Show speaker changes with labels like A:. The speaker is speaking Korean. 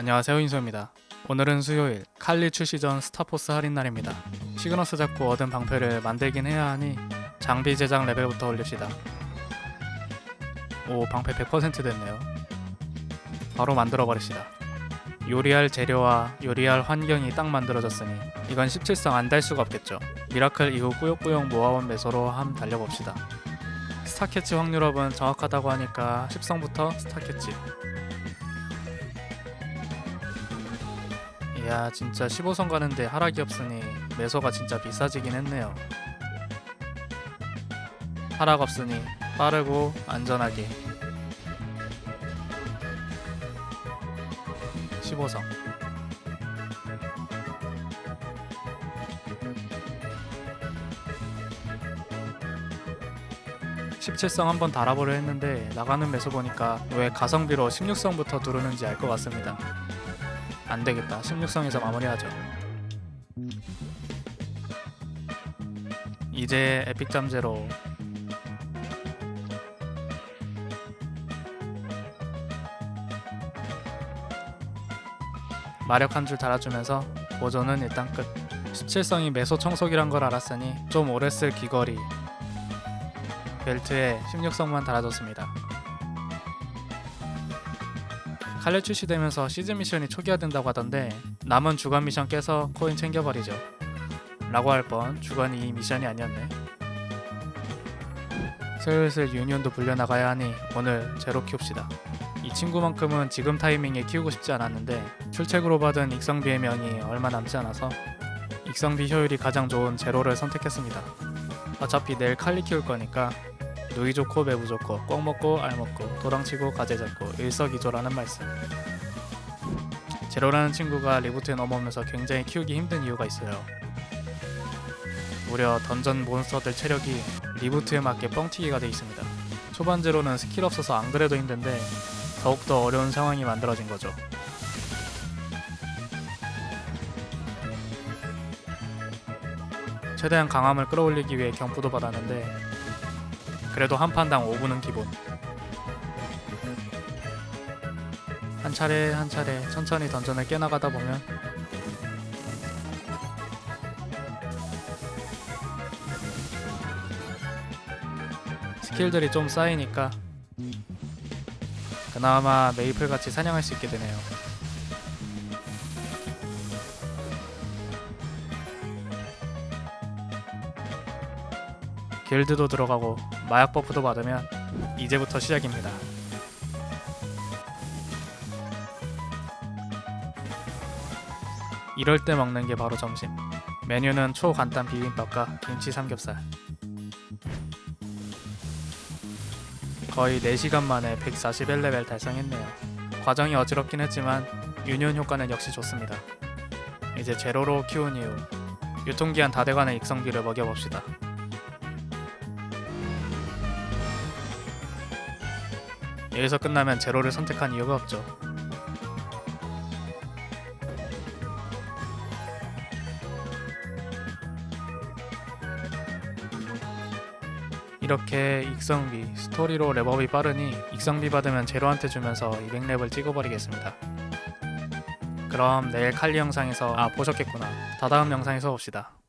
A: 안녕하세요 인소입니다. 오늘은 수요일 칼리 출시 전 스타포스 할인 날입니다. 시그너스 잡고 얻은 방패를 만들긴 해야 하니 장비 제작 레벨부터 올립시다. 오 방패 100% 됐네요. 바로 만들어 버립시다. 요리할 재료와 요리할 환경이 딱 만들어졌으니 이건 17성 안 달 수가 없겠죠. 미라클 이후 꾸역꾸역 모아온 매소로 함 달려봅시다. 스타캐치 확률업은 정확하다고 하니까 10성부터 스타캐치 야 진짜 15성 가는데 하락이 없으니 매소가 진짜 비싸지긴 했네요. 하락 없으니 빠르고 안전하게. 15성 (17성) 한번 달아보려 했는데 나가는 매소 보니까 왜 가성비로 (16성부터) 누르는지 알 것 같습니다 안 되겠다. 16성에서 마무리하죠. 이제 에픽 잠재로 마력 한 줄 달아주면서 보존은 일단 끝. 17성이 매소 청소기란 걸 알았으니 좀 오래 쓸 귀걸이 벨트에 16성만 달아줬습니다. 칼레 출시되면서 시즌 미션이 초기화된다고 하던데 남은 주간 미션 깨서 코인 챙겨버리죠. 라고 할 뻔 주간이 이 미션이 아니었네. 슬슬 유니온도 불려나가야 하니 오늘 제로 키웁시다. 이 친구만큼은 지금 타이밍에 키우고 싶지 않았는데 출첵으로 받은 익성비의 명이 얼마 남지 않아서 익성비 효율이 가장 좋은 제로를 선택했습니다. 어차피 내일 칼리 키울 거니까 누이 좋고 매부 좋고 꼭 먹고 알 먹고 도랑치고 가재 잡고 일석이조라는 말씀. 제로라는 친구가 리부트에 넘어오면서 굉장히 키우기 힘든 이유가 있어요. 무려 던전 몬스터들 체력이 리부트에 맞게 뻥튀기가 돼 있습니다. 초반 제로는 스킬 없어서 안 그래도 힘든데 더욱더 어려운 상황이 만들어진 거죠. 최대한 강함을 끌어올리기 위해 경푸도 받았는데 그래도 한 판당 5분은 기본. 한 차례 한 차례 천천히 던전을 깨나가다 보면 스킬들이 좀 쌓이니까 그나마 메이플 같이 사냥할 수 있게 되네요. 길드도 들어가고 마약 버프도 받으면 이제부터 시작입니다. 이럴 때 먹는 게 바로 점심. 메뉴는 초간단 비빔밥과 김치 삼겹살. 거의 4시간 만에 141레벨 달성했네요. 과정이 어지럽긴 했지만 유니온 효과는 역시 좋습니다. 이제 제로로 키운 이후 유통기한 다 돼가는 익성비를 먹여봅시다. 여기서 끝나면 제로를 선택한 이유가 없죠. 이렇게 익성비, 스토리로 랩업이 빠르니 익성비 받으면 제로한테 주면서 200랩을 찍어버리겠습니다. 그럼 내일 칼리 영상에서 아 보셨겠구나. 다다음 영상에서 봅시다.